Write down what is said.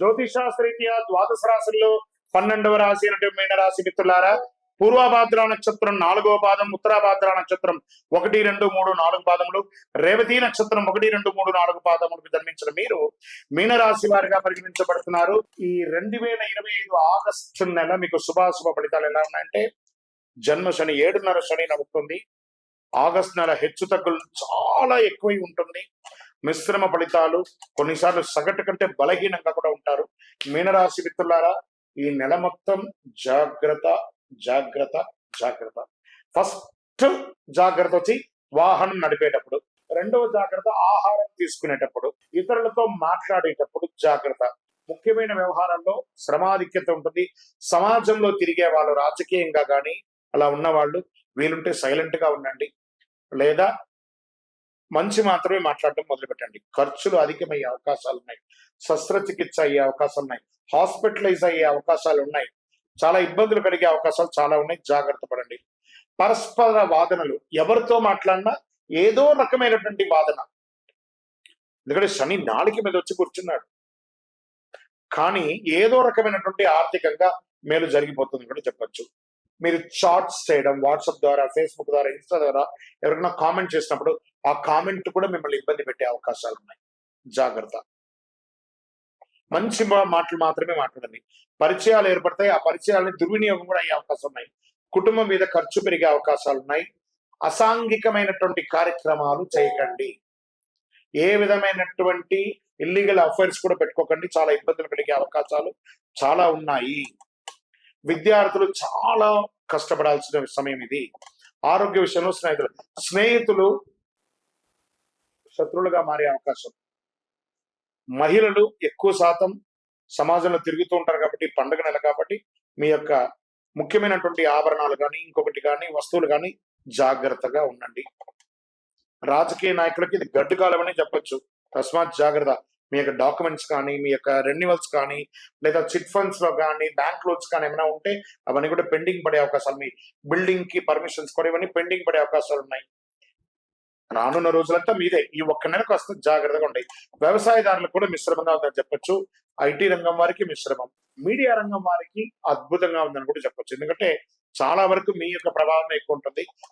జ్యోతిషాస్త్రీత్యా ద్వాదశ రాశుల్లో పన్నెండవ రాశి అయినటువంటి మీనరాశి మిత్రులారా? పూర్వభాద్ర నక్షత్రం నాలుగవ పాదం ఉత్తరాభాద్ర నక్షత్రం ఒకటి రెండు మూడు నాలుగు పాదములు రేవతి నక్షత్రం ఒకటి రెండు మూడు నాలుగు పాదములకు జన్మించిన మీరు మీనరాశి వారిగా పరిగణించబడుతున్నారు. ఈ రెండు వేల ఇరవై ఐదు ఆగస్టు నెల మీకు శుభాశుభ ఫలితాలు ఎలా ఉన్నాయంటే జన్మ శని ఏడున్నర శని నడుస్తుంది ఆగస్ట్ నెల హెచ్చు తగ్గులు చాలా ఎక్కువై ఉంటుంది. మిశ్రమ ఫలితాలు కొన్నిసార్లు సగటు కంటే బలహీనంగా కూడా ఉంటారు. మీనరాశి మిత్రులారా ఈ నెల మొత్తం జాగ్రత్త జాగ్రత్త జాగ్రత్త. ఫస్ట్ జాగ్రత్త వచ్చి వాహనం నడిపేటప్పుడు రెండవ జాగ్రత్త ఆహారం తీసుకునేటప్పుడు ఇతరులతో మాట్లాడేటప్పుడు జాగ్రత్త. ముఖ్యమైన వ్యవహారంలో శ్రమాధిక్యత ఉంటుంది. సమాజంలో తిరిగే వాళ్ళు రాజకీయంగా కానీ అలా ఉన్న వాళ్ళు వీలుంటే సైలెంట్గా ఉండండి. లేదా మంచి మాత్రమే మాట్లాడడం మొదలు పెట్టండి ఖర్చులు అధికమయ్యే అవకాశాలు ఉన్నాయి. శస్త్రచికిత్స అయ్యే అవకాశాలు ఉన్నాయి. హాస్పిటలైజ్ అయ్యే అవకాశాలు ఉన్నాయి. చాలా ఇబ్బందులు కలిగే అవకాశాలు చాలా ఉన్నాయి. జాగ్రత్త పడండి. పరస్పర వాదనలు. ఎవరితో మాట్లాడినా ఏదో రకమైనటువంటి వాదన. ఎందుకంటే శని నాలుగు మీద వచ్చి కూర్చున్నాడు. కానీ ఏదో రకమైనటువంటి ఆర్థికంగా మేలు జరిగిపోతుంది కూడా చెప్పొచ్చు. మీరు షార్ట్స్ చేయడం వాట్సాప్ ద్వారా ఫేస్బుక్ ద్వారా ఇన్స్టా ద్వారా ఎవరికైనా కామెంట్ చేసినప్పుడు ఆ కామెంట్ కూడా మిమ్మల్ని ఇబ్బంది పెట్టే అవకాశాలు ఉన్నాయి. జాగ్రత్త. మంచి మాటలు మాత్రమే మాట్లాడండి. పరిచయాలు ఏర్పడతాయి. ఆ పరిచయాలని దుర్వినియోగం కూడా అయ్యే అవకాశం ఉన్నాయి. కుటుంబం మీద ఖర్చు పెరిగే అవకాశాలు ఉన్నాయి. అసాంఘికమైనటువంటి కార్యక్రమాలు చేయకండి. ఏ విధమైనటువంటి ఇల్లీగల్ అఫైర్స్ కూడా పెట్టుకోకండి. చాలా ఇబ్బందులు కలిగే అవకాశాలు చాలా ఉన్నాయి. విద్యార్థులు చాలా కష్టపడాల్సిన సమయం ఇది. ఆరోగ్య విషయంలో స్నేహితులు స్నేహితులు శత్రువులుగా మారే అవకాశం. మహిళలు ఎక్కువ శాతం సమాజంలో తిరుగుతూ ఉంటారు కాబట్టి పండుగ నెల కాబట్టి మీ యొక్క ముఖ్యమైనటువంటి ఆభరణాలు కానీ ఇంకొకటి కానీ వస్తువులు కానీ జాగ్రత్తగా ఉండండి. రాజకీయ నాయకులకి ఇది గడ్డు కాలం అని చెప్పొచ్చు. తస్మాత్ జాగ్రత్త. మీ యొక్క డాక్యుమెంట్స్ కానీ మీ యొక్క రెన్యువల్స్ కానీ లేదా చిట్ ఫండ్స్లో కానీ బ్యాంక్ లోన్స్ కానీ ఏమైనా ఉంటే అవన్నీ కూడా పెండింగ్ పడే అవకాశాలు మీ బిల్డింగ్కి పర్మిషన్స్ కూడా ఇవన్నీ పెండింగ్ పడే అవకాశాలు ఉన్నాయి. రానున్న రోజులంతా మీదే. ఈ ఒక్క నెలకు వస్తే జాగ్రత్తగా ఉండే వ్యవసాయదారులకు కూడా మిశ్రమంగా ఉందని చెప్పొచ్చు. ఐటీ రంగం వారికి మిశ్రమం. మీడియా రంగం వారికి అద్భుతంగా ఉందని కూడా చెప్పొచ్చు. ఎందుకంటే చాలా వరకు మీ యొక్క ప్రభావం ఎక్కువ ఉంటుంది.